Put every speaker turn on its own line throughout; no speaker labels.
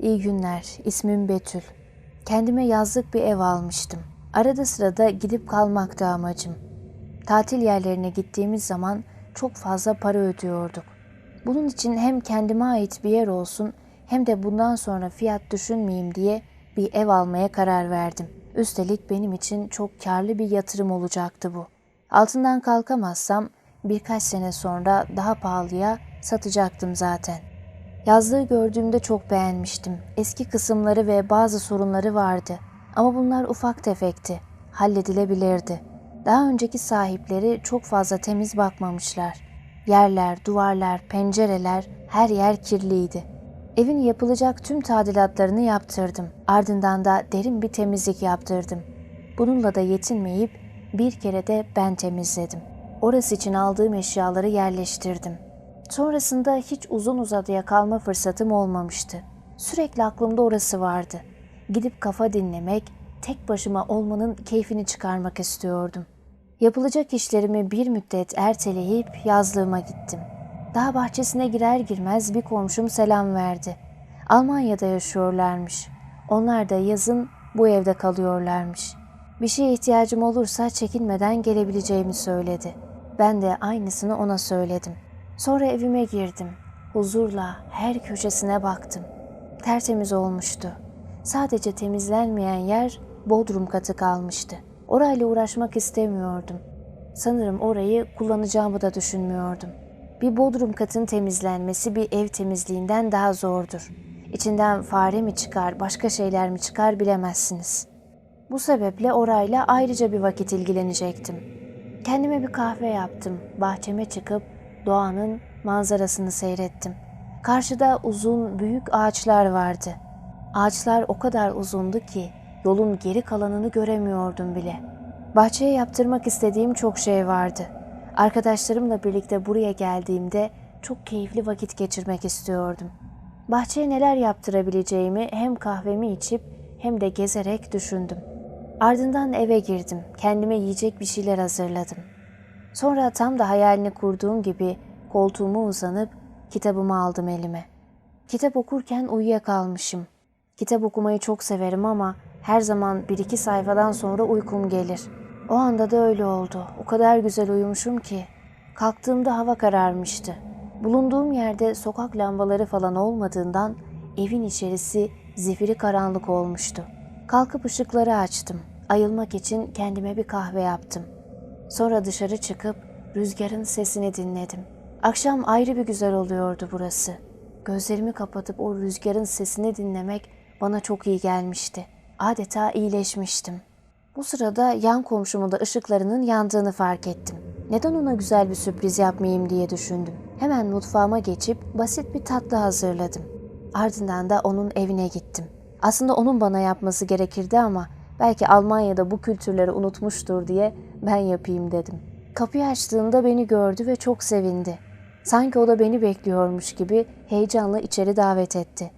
İyi günler. İsmim Betül. Kendime yazlık bir ev almıştım. Arada sırada gidip kalmaktı amacım. Tatil yerlerine gittiğimiz zaman çok fazla para ödüyorduk. Bunun için hem kendime ait bir yer olsun hem de bundan sonra fiyat düşünmeyeyim diye bir ev almaya karar verdim. Üstelik benim için çok karlı bir yatırım olacaktı bu. Altından kalkamazsam birkaç sene sonra daha pahalıya satacaktım zaten. Yazlığı gördüğümde çok beğenmiştim. Eski kısımları ve bazı sorunları vardı. Ama bunlar ufak tefekti. Halledilebilirdi. Daha önceki sahipleri çok fazla temiz bakmamışlar. Yerler, duvarlar, pencereler, her yer kirliydi. Evin yapılacak tüm tadilatlarını yaptırdım. Ardından da derin bir temizlik yaptırdım. Bununla da yetinmeyip bir kere de ben temizledim. Orası için aldığım eşyaları yerleştirdim. Sonrasında hiç uzun uzadıya kalma fırsatım olmamıştı. Sürekli aklımda orası vardı. Gidip kafa dinlemek, tek başıma olmanın keyfini çıkarmak istiyordum. Yapılacak işlerimi bir müddet erteleyip yazlığıma gittim. Daha bahçesine girer girmez bir komşum selam verdi. Almanya'da yaşıyorlarmış. Onlar da yazın bu evde kalıyorlarmış. Bir şeye ihtiyacım olursa çekinmeden gelebileceğimi söyledi. Ben de aynısını ona söyledim. Sonra evime girdim. Huzurla her köşesine baktım. Tertemiz olmuştu. Sadece temizlenmeyen yer bodrum katı kalmıştı. Orayla uğraşmak istemiyordum. Sanırım orayı kullanacağımı da düşünmüyordum. Bir bodrum katın temizlenmesi bir ev temizliğinden daha zordur. İçinden fare mi çıkar, başka şeyler mi çıkar bilemezsiniz. Bu sebeple orayla ayrıca bir vakit ilgilenecektim. Kendime bir kahve yaptım. Bahçeme çıkıp doğanın manzarasını seyrettim. Karşıda uzun büyük ağaçlar vardı. Ağaçlar o kadar uzundu ki yolun geri kalanını göremiyordum bile. Bahçeye yaptırmak istediğim çok şey vardı. Arkadaşlarımla birlikte buraya geldiğimde çok keyifli vakit geçirmek istiyordum. Bahçeye neler yaptırabileceğimi hem kahvemi içip hem de gezerek düşündüm. Ardından eve girdim. Kendime yiyecek bir şeyler hazırladım. Sonra tam da hayalini kurduğum gibi koltuğuma uzanıp kitabımı aldım elime. Kitap okurken uyuyakalmışım. Kitap okumayı çok severim ama her zaman bir iki sayfadan sonra uykum gelir. O anda da öyle oldu. O kadar güzel uyumuşum ki. Kalktığımda hava kararmıştı. Bulunduğum yerde sokak lambaları falan olmadığından evin içerisi zifiri karanlık olmuştu. Kalkıp ışıkları açtım. Ayılmak için kendime bir kahve yaptım. Sonra dışarı çıkıp rüzgarın sesini dinledim. Akşam ayrı bir güzel oluyordu burası. Gözlerimi kapatıp o rüzgarın sesini dinlemek bana çok iyi gelmişti. Adeta iyileşmiştim. Bu sırada yan komşumun da ışıklarının yandığını fark ettim. Neden ona güzel bir sürpriz yapmayayım diye düşündüm. Hemen mutfağıma geçip basit bir tatlı hazırladım. Ardından da onun evine gittim. Aslında onun bana yapması gerekirdi ama belki Almanya'da bu kültürleri unutmuştur diye ben yapayım dedim. Kapıyı açtığında beni gördü ve çok sevindi. Sanki o da beni bekliyormuş gibi heyecanla içeri davet etti.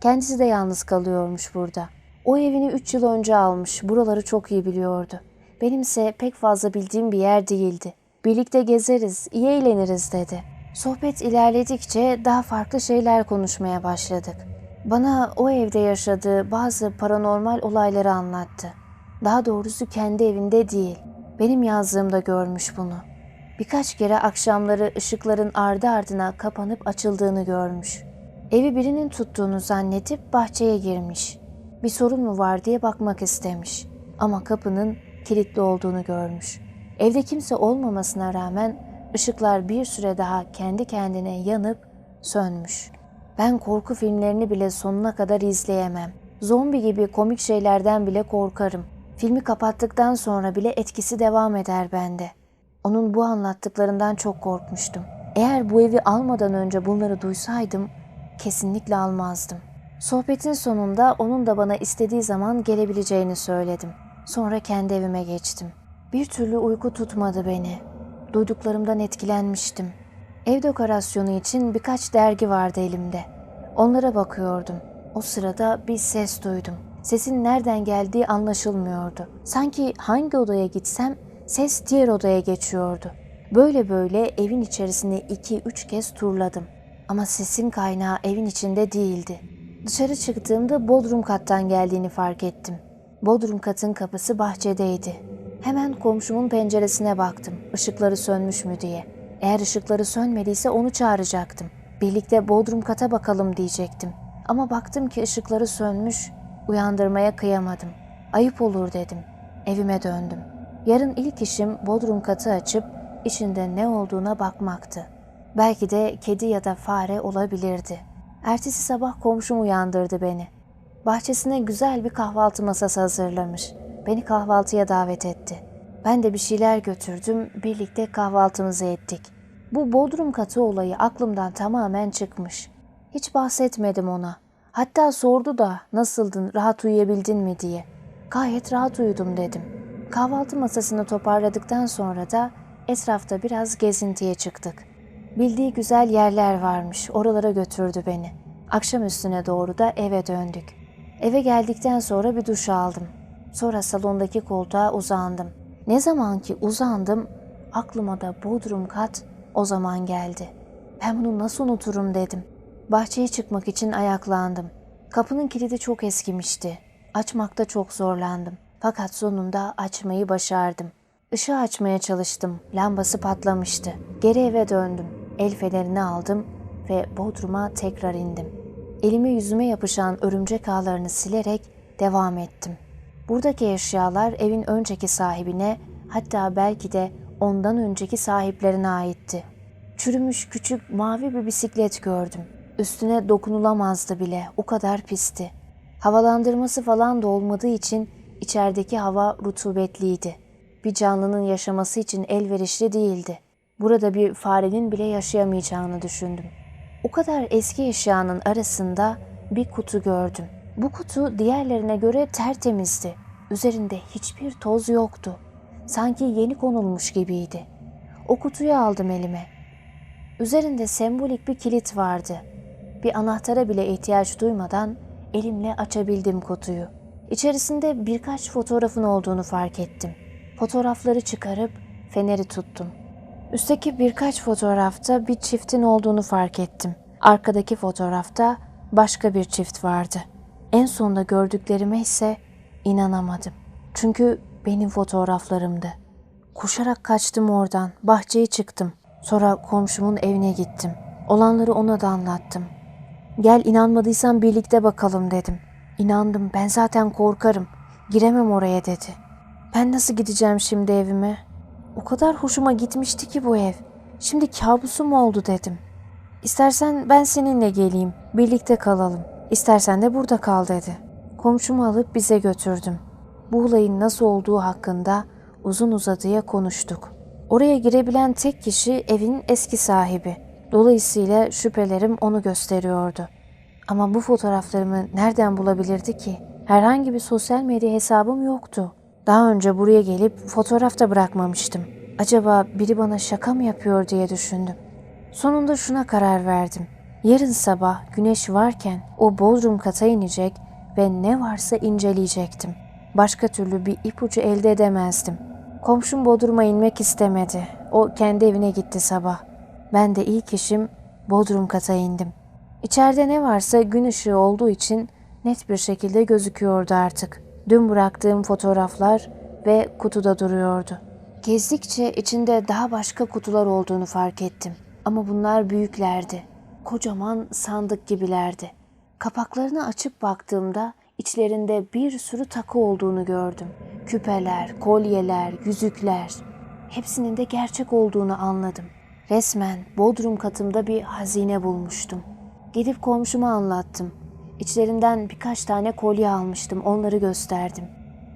Kendisi de yalnız kalıyormuş burada. O evini 3 yıl önce almış, buraları çok iyi biliyordu. Benimse pek fazla bildiğim bir yer değildi. Birlikte gezeriz, iyi eğleniriz dedi. Sohbet ilerledikçe daha farklı şeyler konuşmaya başladık. Bana o evde yaşadığı bazı paranormal olayları anlattı. Daha doğrusu kendi evinde değil, benim yazdığımda görmüş bunu. Birkaç kere akşamları ışıkların ardı ardına kapanıp açıldığını görmüş. Evi birinin tuttuğunu zannedip bahçeye girmiş. Bir sorun mu var diye bakmak istemiş. Ama kapının kilitli olduğunu görmüş. Evde kimse olmamasına rağmen ışıklar bir süre daha kendi kendine yanıp sönmüş. Ben korku filmlerini bile sonuna kadar izleyemem. Zombi gibi komik şeylerden bile korkarım. Filmi kapattıktan sonra bile etkisi devam eder bende. Onun bu anlattıklarından çok korkmuştum. Eğer bu evi almadan önce bunları duysaydım kesinlikle almazdım. Sohbetin sonunda onun da bana istediği zaman gelebileceğini söyledim. Sonra kendi evime geçtim. Bir türlü uyku tutmadı beni. Duyduklarımdan etkilenmiştim. Ev dekorasyonu için birkaç dergi vardı elimde. Onlara bakıyordum. O sırada bir ses duydum. Sesin nereden geldiği anlaşılmıyordu. Sanki hangi odaya gitsem ses diğer odaya geçiyordu. Böyle böyle evin içerisini iki üç kez turladım. Ama sesin kaynağı evin içinde değildi. Dışarı çıktığımda bodrum kattan geldiğini fark ettim. Bodrum katın kapısı bahçedeydi. Hemen komşumun penceresine baktım, ışıkları sönmüş mü diye. Eğer ışıkları sönmediyse onu çağıracaktım. Birlikte bodrum kata bakalım diyecektim. Ama baktım ki ışıkları sönmüş, uyandırmaya kıyamadım. Ayıp olur dedim. Evime döndüm. Yarın ilk işim bodrum katı açıp içinde ne olduğuna bakmaktı. Belki de kedi ya da fare olabilirdi. Ertesi sabah komşum uyandırdı beni. Bahçesine güzel bir kahvaltı masası hazırlamış. Beni kahvaltıya davet etti. Ben de bir şeyler götürdüm, birlikte kahvaltımızı ettik. Bu bodrum katı olayı aklımdan tamamen çıkmış. Hiç bahsetmedim ona. Hatta sordu da nasıldın, rahat uyuyabildin mi diye. Gayet rahat uyudum dedim. Kahvaltı masasını toparladıktan sonra da etrafta biraz gezintiye çıktık. Bildiği güzel yerler varmış, oralara götürdü beni. Akşam üstüne doğru da eve döndük. Eve geldikten sonra bir duş aldım. Sonra salondaki koltuğa uzandım. Ne zaman ki uzandım, aklıma da bodrum kat o zaman geldi. Ben bunu nasıl unuturum dedim. Bahçeye çıkmak için ayaklandım. Kapının kilidi çok eskimişti. Açmakta çok zorlandım. Fakat sonunda açmayı başardım. Işığı açmaya çalıştım. Lambası patlamıştı. Geri eve döndüm. El fenerini aldım ve bodruma tekrar indim. Elime yüzüme yapışan örümcek ağlarını silerek devam ettim. Buradaki eşyalar evin önceki sahibine hatta belki de ondan önceki sahiplerine aitti. Çürümüş küçük mavi bir bisiklet gördüm. Üstüne dokunulamazdı bile, o kadar pisti. Havalandırması falan da olmadığı için içerideki hava rutubetliydi. Bir canlının yaşaması için elverişli değildi. Burada bir farenin bile yaşayamayacağını düşündüm. O kadar eski eşyanın arasında bir kutu gördüm. Bu kutu diğerlerine göre tertemizdi. Üzerinde hiçbir toz yoktu. Sanki yeni konulmuş gibiydi. O kutuyu aldım elime. Üzerinde sembolik bir kilit vardı. Bir anahtara bile ihtiyaç duymadan elimle açabildim kutuyu. İçerisinde birkaç fotoğrafın olduğunu fark ettim. Fotoğrafları çıkarıp feneri tuttum. Üstteki birkaç fotoğrafta bir çiftin olduğunu fark ettim. Arkadaki fotoğrafta başka bir çift vardı. En sonunda gördüklerime ise inanamadım. Çünkü benim fotoğraflarımdı. Koşarak kaçtım oradan, bahçeye çıktım. Sonra komşumun evine gittim. Olanları ona da anlattım. Gel inanmadıysan birlikte bakalım dedim. İnandım ben zaten korkarım. Giremem oraya dedi. Ben nasıl gideceğim şimdi evime? O kadar hoşuma gitmişti ki bu ev. Şimdi kabusum oldu dedim. İstersen ben seninle geleyim, birlikte kalalım. İstersen de burada kal dedi. Komşumu alıp bize götürdüm. Bu olayın nasıl olduğu hakkında uzun uzadıya konuştuk. Oraya girebilen tek kişi evin eski sahibi. Dolayısıyla şüphelerim onu gösteriyordu. Ama bu fotoğraflarımı nereden bulabilirdi ki? Herhangi bir sosyal medya hesabım yoktu. Daha önce buraya gelip fotoğraf da bırakmamıştım. Acaba biri bana şaka mı yapıyor diye düşündüm. Sonunda şuna karar verdim. Yarın sabah güneş varken o bodrum kata inecek ve ne varsa inceleyecektim. Başka türlü bir ipucu elde edemezdim. Komşum bodruma inmek istemedi. O kendi evine gitti sabah. Ben de ilk işim bodrum kata indim. İçeride ne varsa gün ışığı olduğu için net bir şekilde gözüküyordu artık. Dün bıraktığım fotoğraflar ve kutuda duruyordu. Gezdikçe içinde daha başka kutular olduğunu fark ettim. Ama bunlar büyüklerdi. Kocaman sandık gibilerdi. Kapaklarını açıp baktığımda içlerinde bir sürü takı olduğunu gördüm. Küpeler, kolyeler, yüzükler. Hepsinin de gerçek olduğunu anladım. Resmen bodrum katımda bir hazine bulmuştum. Gidip komşuma anlattım. İçlerinden birkaç tane kolye almıştım, onları gösterdim.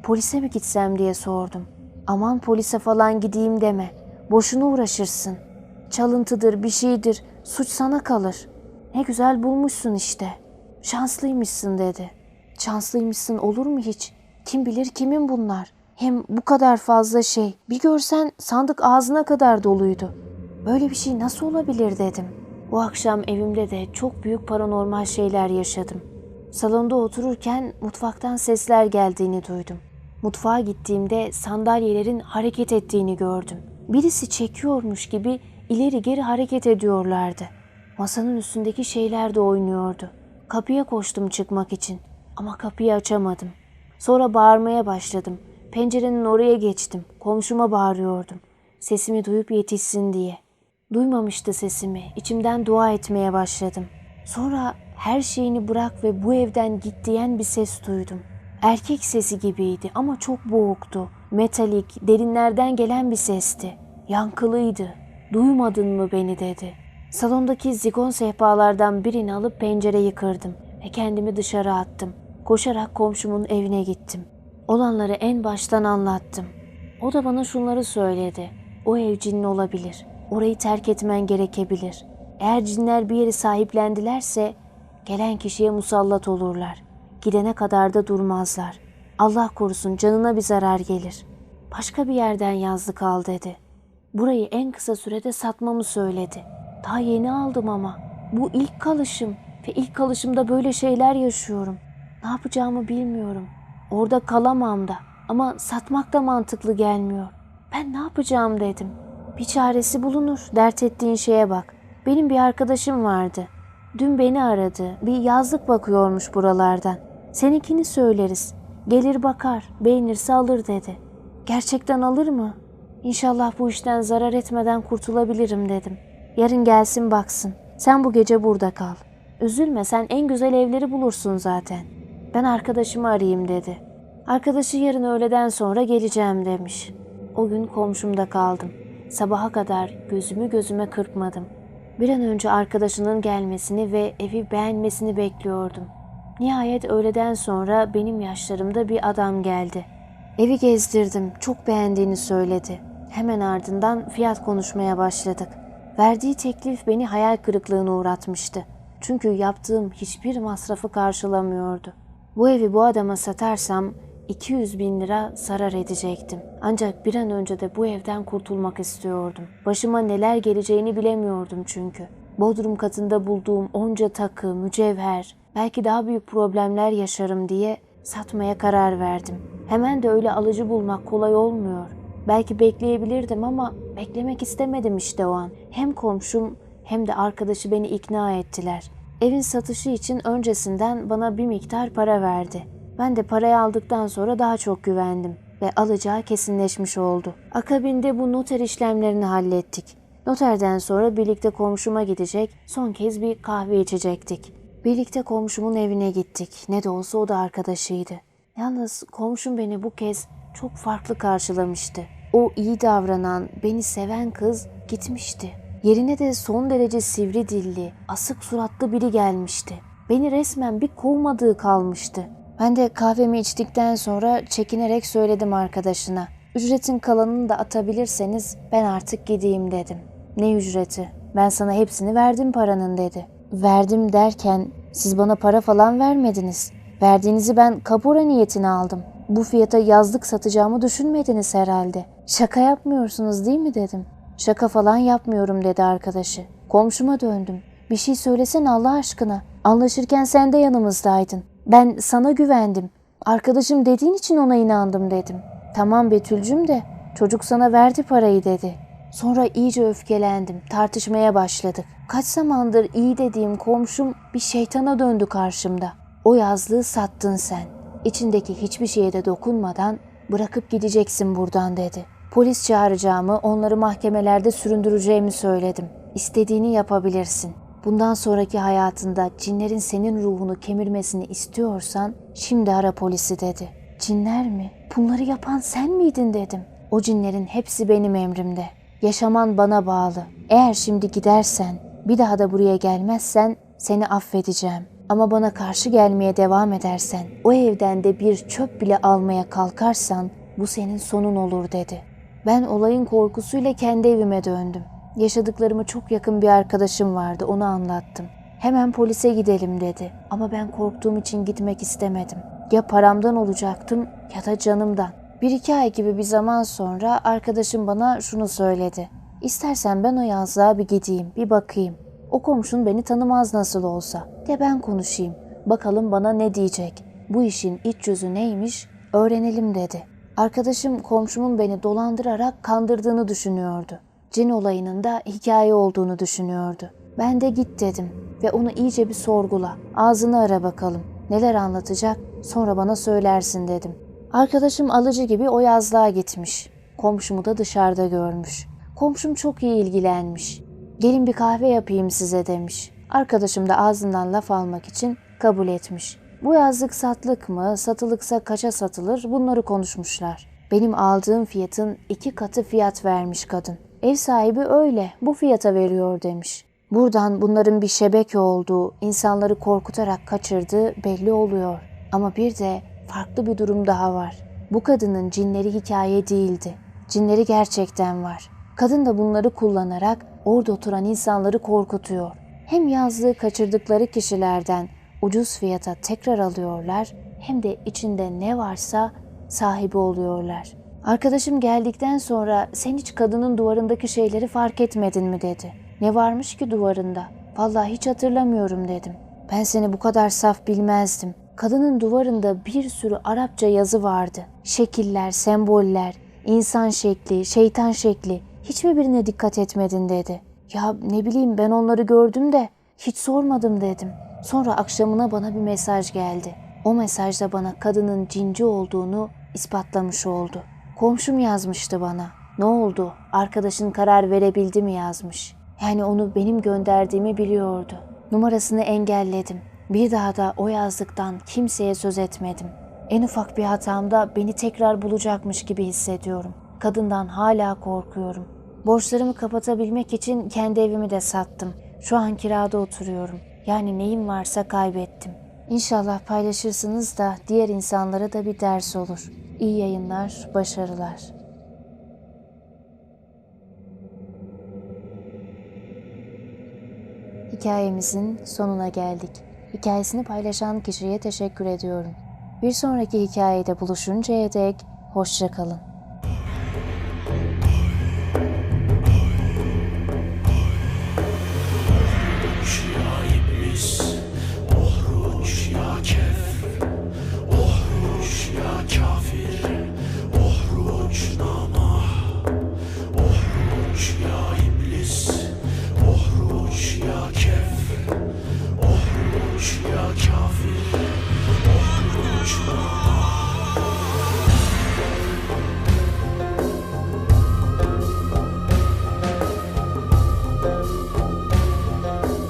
Polise mi gitsem diye sordum. Aman polise falan gideyim deme. Boşuna uğraşırsın. Çalıntıdır, bir şeydir, suç sana kalır. Ne güzel bulmuşsun işte. Şanslıymışsın dedi. Şanslıymışsın olur mu hiç? Kim bilir kimin bunlar? Hem bu kadar fazla şey. Bir görsen sandık ağzına kadar doluydu. Böyle bir şey nasıl olabilir dedim. Bu akşam evimde de çok büyük paranormal şeyler yaşadım. Salonda otururken mutfaktan sesler geldiğini duydum. Mutfağa gittiğimde sandalyelerin hareket ettiğini gördüm. Birisi çekiyormuş gibi ileri geri hareket ediyorlardı. Masanın üstündeki şeyler de oynuyordu. Kapıya koştum çıkmak için ama kapıyı açamadım. Sonra bağırmaya başladım. Pencerenin oraya geçtim. Komşuma bağırıyordum. Sesimi duyup yetişsin diye. Duymamıştı sesimi. İçimden dua etmeye başladım. Sonra her şeyini bırak ve bu evden git diyen bir ses duydum. Erkek sesi gibiydi ama çok boğuktu. Metalik, derinlerden gelen bir sesti. Yankılıydı. Duymadın mı beni dedi. Salondaki zigon sehpalardan birini alıp pencereyi kırdım ve kendimi dışarı attım. Koşarak komşumun evine gittim. Olanları en baştan anlattım. O da bana şunları söyledi. O ev cinli olabilir. Orayı terk etmen gerekebilir. Eğer cinler bir yeri sahiplendilerse gelen kişiye musallat olurlar. Gidene kadar da durmazlar. Allah korusun canına bir zarar gelir. Başka bir yerden yazlık al dedi. Burayı en kısa sürede satmamı söyledi. Daha yeni aldım ama. Bu ilk kalışım ve ilk kalışımda böyle şeyler yaşıyorum. Ne yapacağımı bilmiyorum. Orada kalamam da ama satmak da mantıklı gelmiyor. Ben ne yapacağım dedim. Bir çaresi bulunur. Dert ettiğin şeye bak. Benim bir arkadaşım vardı. Dün beni aradı. Bir yazlık bakıyormuş buralardan. Seninkini söyleriz. Gelir bakar, beğenirse alır dedi. Gerçekten alır mı? İnşallah bu işten zarar etmeden kurtulabilirim dedim. Yarın gelsin baksın. Sen bu gece burada kal. Üzülme sen en güzel evleri bulursun zaten. Ben arkadaşımı arayayım dedi. Arkadaşı yarın öğleden sonra geleceğim demiş. O gün komşumda kaldım. Sabaha kadar gözümü gözüme kırpmadım. Bir an önce arkadaşının gelmesini ve evi beğenmesini bekliyordum. Nihayet öğleden sonra benim yaşlarımda bir adam geldi. Evi gezdirdim, çok beğendiğini söyledi. Hemen ardından fiyat konuşmaya başladık. Verdiği teklif beni hayal kırıklığına uğratmıştı. Çünkü yaptığım hiçbir masrafı karşılamıyordu. Bu evi bu adama satarsam 200 bin lira zarar edecektim. Ancak bir an önce de bu evden kurtulmak istiyordum. Başıma neler geleceğini bilemiyordum çünkü. Bodrum katında bulduğum onca takı, mücevher, belki daha büyük problemler yaşarım diye satmaya karar verdim. Hemen de öyle alıcı bulmak kolay olmuyor. Belki bekleyebilirdim ama beklemek istemedim işte o an. Hem komşum hem de arkadaşı beni ikna ettiler. Evin satışı için öncesinden bana bir miktar para verdi. Ben de parayı aldıktan sonra daha çok güvendim ve alacağı kesinleşmiş oldu. Akabinde bu noter işlemlerini hallettik. Noterden sonra birlikte komşuma gidecek, son kez bir kahve içecektik. Birlikte komşumun evine gittik. Ne de olsa o da arkadaşıydı. Yalnız komşum beni bu kez çok farklı karşılamıştı. O iyi davranan, beni seven kız gitmişti. Yerine de son derece sivri dilli, asık suratlı biri gelmişti. Beni resmen bir kovmadığı kalmıştı. Ben de kahvemi içtikten sonra çekinerek söyledim arkadaşına. Ücretin kalanını da atabilirseniz ben artık gideyim dedim. Ne ücreti? Ben sana hepsini verdim paranın dedi. Verdim derken siz bana para falan vermediniz. Verdiğinizi ben kapora niyetine aldım. Bu fiyata yazlık satacağımı düşünmediniz herhalde. Şaka yapmıyorsunuz değil mi dedim. Şaka falan yapmıyorum dedi arkadaşı. Komşuma döndüm. Bir şey söylesene Allah aşkına. Anlaşırken sen de yanımızdaydın. Ben sana güvendim. Arkadaşım dediğin için ona inandım dedim. Tamam Betülcüm de çocuk sana verdi parayı dedi. Sonra iyice öfkelendim. Tartışmaya başladık. Kaç zamandır iyi dediğim komşum bir şeytana döndü karşımda. O yazlığı sattın sen. İçindeki hiçbir şeye de dokunmadan bırakıp gideceksin buradan dedi. Polis çağıracağımı, onları mahkemelerde süründüreceğimi söyledim. İstediğini yapabilirsin. Bundan sonraki hayatında cinlerin senin ruhunu kemirmesini istiyorsan şimdi ara polisi dedi. Cinler mi? Bunları yapan sen miydin dedim. O cinlerin hepsi benim emrimde. Yaşaman bana bağlı. Eğer şimdi gidersen, bir daha da buraya gelmezsen seni affedeceğim. Ama bana karşı gelmeye devam edersen, o evden de bir çöp bile almaya kalkarsan bu senin sonun olur dedi. Ben olayın korkusuyla kendi evime döndüm. Yaşadıklarımı çok yakın bir arkadaşım vardı, onu anlattım. Hemen polise gidelim dedi. Ama ben korktuğum için gitmek istemedim. Ya paramdan olacaktım ya da canımdan. Bir iki ay gibi bir zaman sonra arkadaşım bana şunu söyledi. İstersen ben o yazlığa bir gideyim, bir bakayım. O komşun beni tanımaz nasıl olsa. De ben konuşayım. Bakalım bana ne diyecek. Bu işin iç yüzü neymiş öğrenelim dedi. Arkadaşım komşumun beni dolandırarak kandırdığını düşünüyordu. Cin olayının da hikaye olduğunu düşünüyordu. Ben de git dedim ve onu iyice bir sorgula. Ağzını ara bakalım. Neler anlatacak sonra bana söylersin dedim. Arkadaşım alıcı gibi o yazlığa gitmiş. Komşumu da dışarıda görmüş. Komşum çok iyi ilgilenmiş. Gelin bir kahve yapayım size demiş. Arkadaşım da ağzından laf almak için kabul etmiş. Bu yazlık satlık mı, satılıksa kaça satılır bunları konuşmuşlar. Benim aldığım fiyatın iki katı fiyat vermiş kadın. Ev sahibi öyle, bu fiyata veriyor demiş. Buradan bunların bir şebeke olduğu, insanları korkutarak kaçırdığı belli oluyor. Ama bir de farklı bir durum daha var. Bu kadının cinleri hikaye değildi. Cinleri gerçekten var. Kadın da bunları kullanarak orada oturan insanları korkutuyor. Hem yazlığı kaçırdıkları kişilerden ucuz fiyata tekrar alıyorlar hem de içinde ne varsa sahibi oluyorlar. Arkadaşım geldikten sonra sen hiç kadının duvarındaki şeyleri fark etmedin mi dedi. Ne varmış ki duvarında? Vallahi hiç hatırlamıyorum dedim. Ben seni bu kadar saf bilmezdim. Kadının duvarında bir sürü Arapça yazı vardı. Şekiller, semboller, insan şekli, şeytan şekli. Hiç mi birine dikkat etmedin dedi. Ya ne bileyim ben onları gördüm de hiç sormadım dedim. Sonra akşamına bana bir mesaj geldi. O mesajda bana kadının cinci olduğunu ispatlamış oldu. Komşum yazmıştı bana. Ne oldu? Arkadaşın karar verebildi mi yazmış. Yani onu benim gönderdiğimi biliyordu. Numarasını engelledim. Bir daha da o yazdıktan kimseye söz etmedim. En ufak bir hatamda beni tekrar bulacakmış gibi hissediyorum. Kadından hala korkuyorum. Borçlarımı kapatabilmek için kendi evimi de sattım. Şu an kirada oturuyorum. Yani neyim varsa kaybettim. İnşallah paylaşırsınız da diğer insanlara da bir ders olur. İyi yayınlar, başarılar. Hikayemizin sonuna geldik. Hikayesini paylaşan kişiye teşekkür ediyorum. Bir sonraki hikayede buluşuncaya dek hoşça kalın.